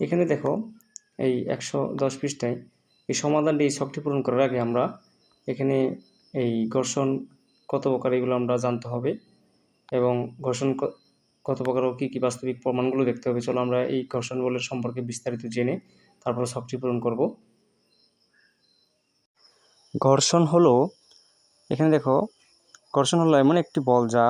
এখানে দেখো এই একশো দশ পৃষ্ঠায় এই সমাধানটি এই পূরণ করার আগে আমরা এখানে এই ঘর্ষণ কত প্রকার এগুলো আমরা জানতে হবে এবং ঘর্ষণ কত প্রকার ও কী কী বাস্তবিক প্রমাণগুলো দেখতে হবে। চলো আমরা এই ঘর্ষণ বলের সম্পর্কে বিস্তারিত জেনে তারপর ছকটি পূরণ করব। ঘর্ষণ হলো, এখানে দেখো, ঘর্ষণ হলো এমন একটি বল যা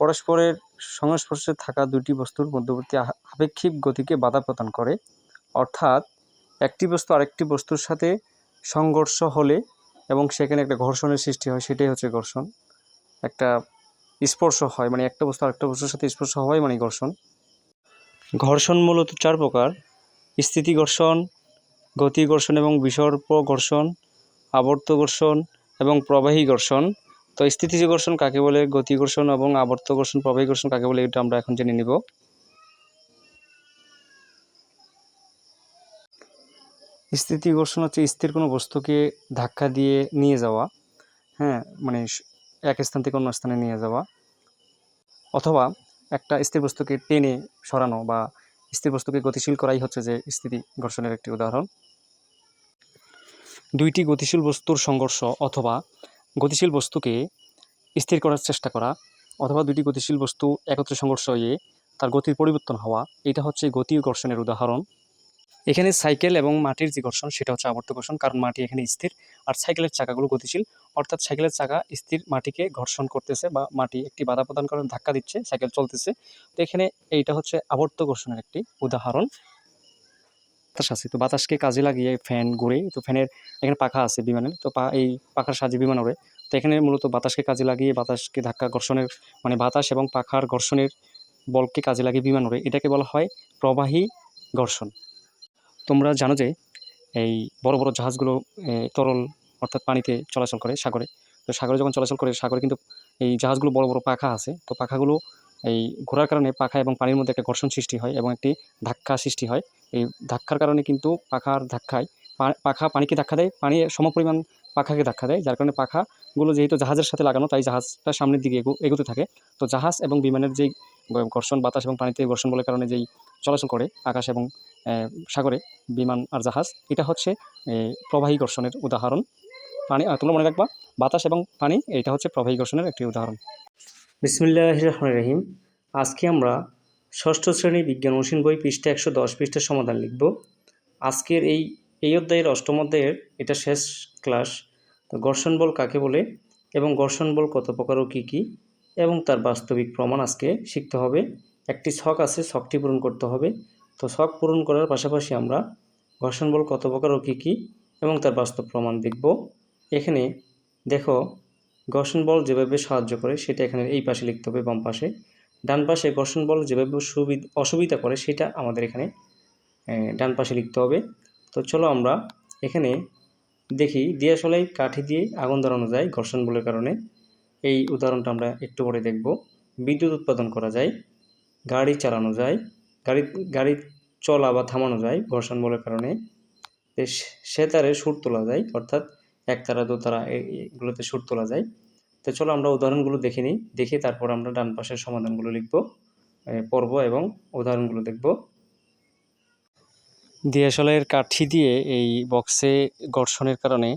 পরস্পরের সংস্পর্শে থাকা দুটি বস্তুর মধ্যবর্তী আপেক্ষিক গতিকে বাধা প্রদান করে। অর্থাৎ একটি বস্তু আরেকটি বস্তুর সাথে সংঘর্ষ হলে এবং সেখানে একটা ঘর্ষণের সৃষ্টি হয়, সেটাই হচ্ছে ঘর্ষণ। একটা স্পর্শ হয় মানে একটা বস্তু আরেকটা বস্তুর সাথে স্পর্শ হয় মানে ঘর্ষণ। ঘর্ষণ মূলত চার প্রকার। স্থিতি ঘর্ষণ, গতি ঘর্ষণ এবং বিসর্প ঘর্ষণ, আবর্ত ঘর্ষণ এবং প্রবাহী ঘর্ষণ। তো স্থিতি ঘর্ষণ কাকে বলে? গতি ঘর্ষণ এবং আবর্ত ঘর্ষণ প্রবাহী ঘর্ষণ কাকে বলে? এটা আমরা এখন জেনে নিব। স্থিতি ঘর্ষণ হচ্ছে স্থির কোনো বস্তুকে ধাক্কা দিয়ে নিয়ে যাওয়া হ্যাঁ মানে এক স্থান থেকে অন্য স্থানে নিয়ে যাওয়া, অথবা একটা স্থির বস্তুকে টেনে সরানো বা স্থির বস্তুকে গতিশীল করাই হচ্ছে যে স্থিতি ঘর্ষণের একটি উদাহরণ। দুইটি গতিশীল বস্তুর সংঘর্ষ অথবা গতিশীল বস্তুকে স্থির করার চেষ্টা করা অথবা দুটি গতিশীল বস্তু একত্রে সংঘর্ষ হয়ে তার গতির পরিবর্তন হওয়া, এটা হচ্ছে গতি ঘর্ষণের উদাহরণ। এখানে সাইকেল এবং মাটির যে ঘর্ষণ, সেটা হচ্ছে আবর্ত ঘর্ষণ, কারণ মাটি এখানে স্থির, আর সাইকেলের চাকাগুলো গতিশীল। অর্থাৎ সাইকেলের চাকা স্থির মাটিকে ঘর্ষণ করতেছে বা মাটি একটি বাধা প্রদান করে ধাক্কা দিচ্ছে, সাইকেল চলতেছে। তো এখানে এইটা হচ্ছে আবর্ত ঘর্ষণের একটি উদাহরণ। বাতাস আছে। তো বাতাসকে কাজে লাগিয়ে ফ্যান ঘুরে তো ফ্যানের এখানে পাখা আছে বিমানের, তো এই পাখার সাহায্যে বিমান ওড়ে। তো এখানে মূলত বাতাসকে কাজে লাগিয়ে, বাতাসকে ধাক্কা ঘর্ষণের মানে বাতাস এবং পাখার ঘর্ষণের বলকে কাজে লাগিয়ে বিমান ওড়ে। এটাকে বলা হয় প্রবাহী ঘর্ষণ। তোমরা জানো যে এই বড় বড় জাহাজগুলো তরল অর্থাৎ পানিতে চলাচল করে সাগরে। তো সাগরে যখন চলাচল করে, সাগরে কিন্তু এই জাহাজগুলো বড় বড় পাখা আছে। তো পাখাগুলো এই ঘোরার কারণে পাখা এবং পানির মধ্যে একটা ঘর্ষণ সৃষ্টি হয় এবং একটি ধাক্কা সৃষ্টি হয়। এই ধাক্কার কারণে কিন্তু পাখার ধাক্কায় পাখা পানিকে ধাক্কা দেয়, পানি সমপরিমাণ পাখাকে ধাক্কা দেয়, যার কারণে পাখাগুলো যেহেতু জাহাজের সাথে লাগানো, তাই জাহাজটা সামনের দিকে এগো- এগোতে থাকে। তো জাহাজ এবং বিমানের যেই ঘর্ষণ, বাতাস এবং পানিতে ঘর্ষণ বলের কারণে যেই চলাচল করে আকাশ এবং সাগরে বিমান আর জাহাজ, এটা হচ্ছে প্রবাহী ঘর্ষণের উদাহরণ। পানি তোমরা মনে রাখবা, বাতাস এবং পানি, এটা হচ্ছে প্রবাহী ঘর্ষণের একটি উদাহরণ। বিসমিল্লাহ রহমান রহিম। আজকে আমরা ষষ্ঠ শ্রেণি বিজ্ঞান অনুশীলন বই পৃষ্ঠা একশো দশ পৃষ্ঠার সমাধান লিখব। আজকের এই এই অধ্যায়ের অষ্টম অধ্যায়ের এটা শেষ ক্লাস। তো ঘর্ষণ বল কাকে বলে এবং ঘর্ষণ বল কত প্রকার ও কী কী এবং তার বাস্তবিক প্রমাণ আজকে শিখতে হবে। একটি ছক আছে, ছকটি পূরণ করতে হবে। তো ছক পূরণ করার পাশাপাশি আমরা ঘর্ষণ বল কত প্রকার ও কী কী এবং তার বাস্তব প্রমাণ দেখব এখানে দেখো ঘর্ষণ বল যেভাবে সাহায্য করে, সেটা এখানে এই পাশে লিখতে হবে বাম পাশে। ডান পাশে ঘর্ষণ বল যেভাবে সুবিধা, অসুবিধা করে, সেটা আমাদের এখানে ডান পাশে লিখতে হবে। তো চলো আমরা এখানে দেখি দিয়াশলাই কাঠি দিয়ে আগুন ধরানো যায় ঘর্ষণ বলের কারণে। এই উদাহরণটা আমরা একটু পরে দেখব। বিদ্যুৎ উৎপাদন করা যায়, গাড়ি চালানো যায়, গাড়ি গাড়ি চলা বা থামানো যায় ঘর্ষণ বলের কারণে। সেতারে সুর তোলা যায়, অর্থাৎ একতারা দোতারা এগুলোতে সুর তোলা যায়। তো চলো আমরা উদাহরণগুলো দেখে নিই। দেখে তারপর আমরা ডান পাশের সমাধানগুলো লিখব পর্ব এবং উদাহরণগুলো দেখব। দিয়াশলাইয়ের কাঠি দিয়ে এই বক্সে ঘর্ষণের কারণে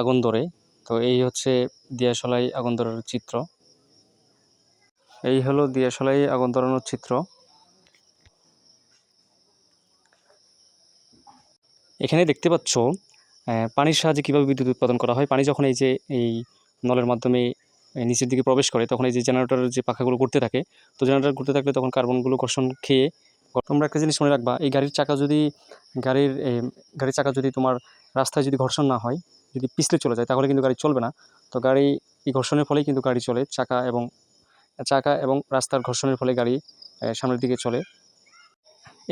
আগুন ধরে। তো এই হচ্ছে দিয়াশলাই আগুন ধরানোর চিত্র। এই হলো দিয়াশলাই আগুন ধরানোর চিত্র। এখানে দেখতে পাচ্ছ পানির সাহায্যে কীভাবে বিদ্যুৎ উৎপাদন করা হয়? পানি যখন এই যে, এই নলের মাধ্যমে নিচের দিকে প্রবেশ করে, তখন এই যে জেনারেটরের যে পাখাগুলো ঘুরতে থাকে, তো জেনারেটর ঘুরতে থাকলে তখন কার্বনগুলো ঘর্ষণ খেয়ে তোমরা একটা জিনিস মনে রাখবা, এই গাড়ির চাকা যদি, গাড়ির গাড়ির চাকা যদি তোমার রাস্তায় যদি ঘর্ষণ না হয়, যদি পিছলে চলে যায়, তাহলে কিন্তু গাড়ি চলবে না। তো গাড়ি, এই ঘর্ষণের ফলেই কিন্তু গাড়ি চলে, চাকা এবং চাকা এবং রাস্তার ঘর্ষণের ফলে গাড়ি সামনের দিকে চলে।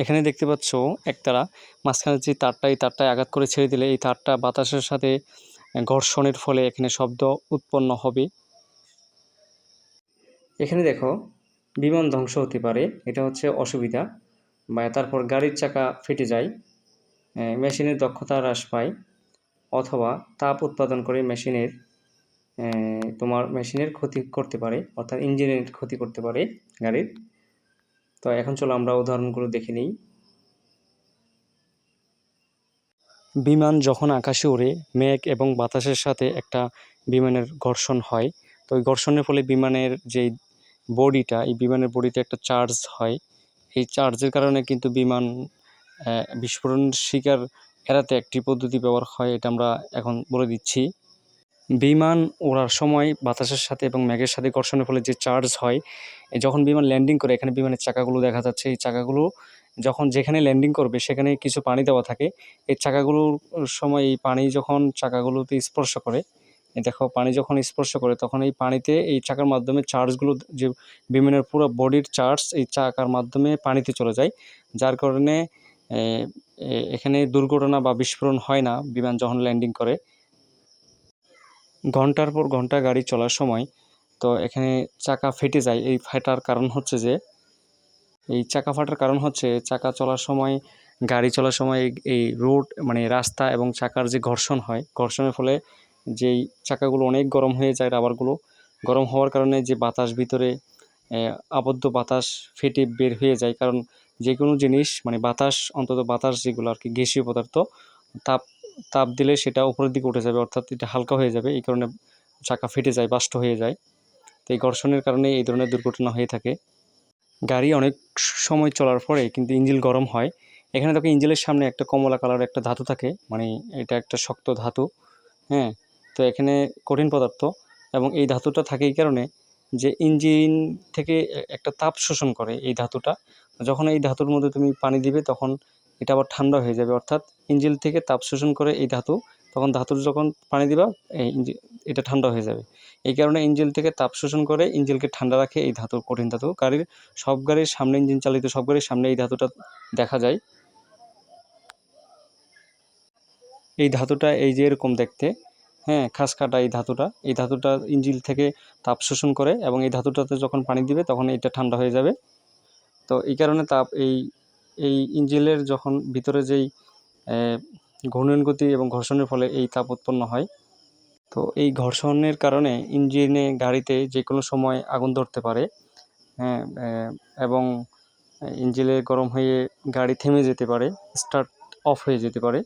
এখানে দেখতে পাচ্ছ একতারা। মাঝখানে যে তারটা, এই তারটায় আঘাত করে ছেড়ে দিলে এই তারটা বাতাসের সাথে ঘর্ষণের ফলে এখানে শব্দ উৎপন্ন হবে। এখানে দেখো, বিমান ধ্বংস হতে পারে, এটা হচ্ছে অসুবিধা। বা তারপর গাড়ির চাকা ফেটে যায় মেশিনের দক্ষতা হ্রাস পায়, অথবা তাপ উৎপাদন করে মেশিনের তোমার মেশিনের ক্ষতি করতে পারে, অর্থাৎ ইঞ্জিনের ক্ষতি করতে পারে গাড়ির। তো এখন চলো আমরা উদাহরণগুলো দেখে নিই। বিমান যখন আকাশে ওড়ে, মেঘ এবং বাতাসের সাথে একটা বিমানের ঘর্ষণ হয়। তো ওই ঘর্ষণের ফলে বিমানের যেই বডিটা, এই বিমানের বডিতে একটা চার্জ হয়। এই চার্জের কারণে কিন্তু বিমান বিস্ফোরণ শিকার এড়াতে একটি পদ্ধতি ব্যবহার হয়, এটা আমরা এখন বলে দিচ্ছি। বিমান ওড়ার সময় বাতাসের সাথে এবং মেঘের সাথে ঘর্ষণের ফলে যে চার্জ হয় যখন বিমান ল্যান্ডিং করে, এখানে বিমানের চাকাগুলো দেখা যাচ্ছে, এই চাকাগুলো যখন যেখানে ল্যান্ডিং করবে, সেখানে কিছু পানি দেওয়া থাকে। এই চাকাগুলোর সময় এই পানি যখন চাকাগুলোতে স্পর্শ করে দেখো পানি যখন স্পর্শ করে, তখন এই পানিতে এই চাকার মাধ্যমে চার্জগুলো যে বিমানের পুরো বডির চার্জ এই চাকার মাধ্যমে পানিতে চলে যায়। যার কারণে এখানে দুর্ঘটনা বা বিস্ফোরণ হয় না, বিমান যখন ল্যান্ডিং করে। ঘণ্টার পর ঘণ্টা গাড়ি চলার সময় তো এখানে চাকা ফেটে যায়। এই ফাটার কারণ হচ্ছে যে, এই চাকা ফাটার কারণ হচ্ছে চাকা চলার সময়, গাড়ি চলার সময় এই- রোড মানে রাস্তা এবং চাকার যে ঘর্ষণ হয়, ঘর্ষণের ফলে যেই চাকাগুলো অনেক গরম হয়ে যায়, রাবারগুলো গরম হওয়ার কারণে যে বাতাস ভিতরে আবদ্ধ বাতাস ফেটে বের হয়ে যায়। কারণ যে কোনো জিনিস মানে বাতাস, অন্তত বাতাস যেগুলো আর কি, গ্যাসীয় পদার্থ, তাপ তাপ দিলে সেটা উপরের দিকে উঠে যাবে, অর্থাৎ এটা হালকা হয়ে যাবে। এই কারণে চাকা ফেটে যায়, বাষ্ট হয়ে যায়। তো এই ঘর্ষণের কারণে এই ধরনের দুর্ঘটনা হয়ে থাকে। গাড়ি অনেক সময় চলার পরে কিন্তু ইঞ্জিল গরম হয়। এখানে দেখো ইঞ্জিলের সামনে একটা কমলা কালার একটা ধাতু থাকে মানে এটা একটা শক্ত ধাতু হ্যাঁ? তো এখানে কঠিন পদার্থ এবং এই ধাতুটা থাকে এই কারণে যে ইঞ্জিন থেকে একটা তাপ শোষণ করে এই ধাতুটা। যখন এই ধাতুর মধ্যে তুমি পানি দিবে তখন এটা আবার ঠান্ডা হয়ে যাবে, অর্থাৎ ইঞ্জিল থেকে তাপ শোষণ করে এই ধাতু। তখন ধাতুর যখন পানি দিবা, এই এটা ঠান্ডা হয়ে যাবে। এই কারণে ইঞ্জিন থেকে তাপ শোষণ করে ইঞ্জিনকে ঠান্ডা রাখে এই ধাতু, কঠিন ধাতু। গাড়ির সব গাড়ির সামনে, ইঞ্জিন চালিত সব গাড়ির সামনে এই ধাতুটা দেখা যায়। এই ধাতুটা এই যে এরকম দেখতে হ্যাঁ খাস কাটা এই ধাতুটা। এই ধাতুটা ইঞ্জিল থেকে তাপ শোষণ করে এবং এই ধাতুটাতে যখন পানি দিবে তখন এটা ঠান্ডা হয়ে যাবে। তো এই কারণে তাপ এই এই ইঞ্জিলের যখন ভিতরে যেই ঘূর্ণন গতি এবং ঘর্ষণের ফলে এই তাপ উৎপন্ন হয়। তো এই ঘর্ষণের কারণে ইঞ্জিনে গাড়িতে যে কোনো সময় আগুন ধরতে পারে। হ্যাঁ এবং ইঞ্জিনে গরম হয়ে গাড়ি থেমে যেতে পারে, স্টার্ট অফ হয়ে যেতে পারে।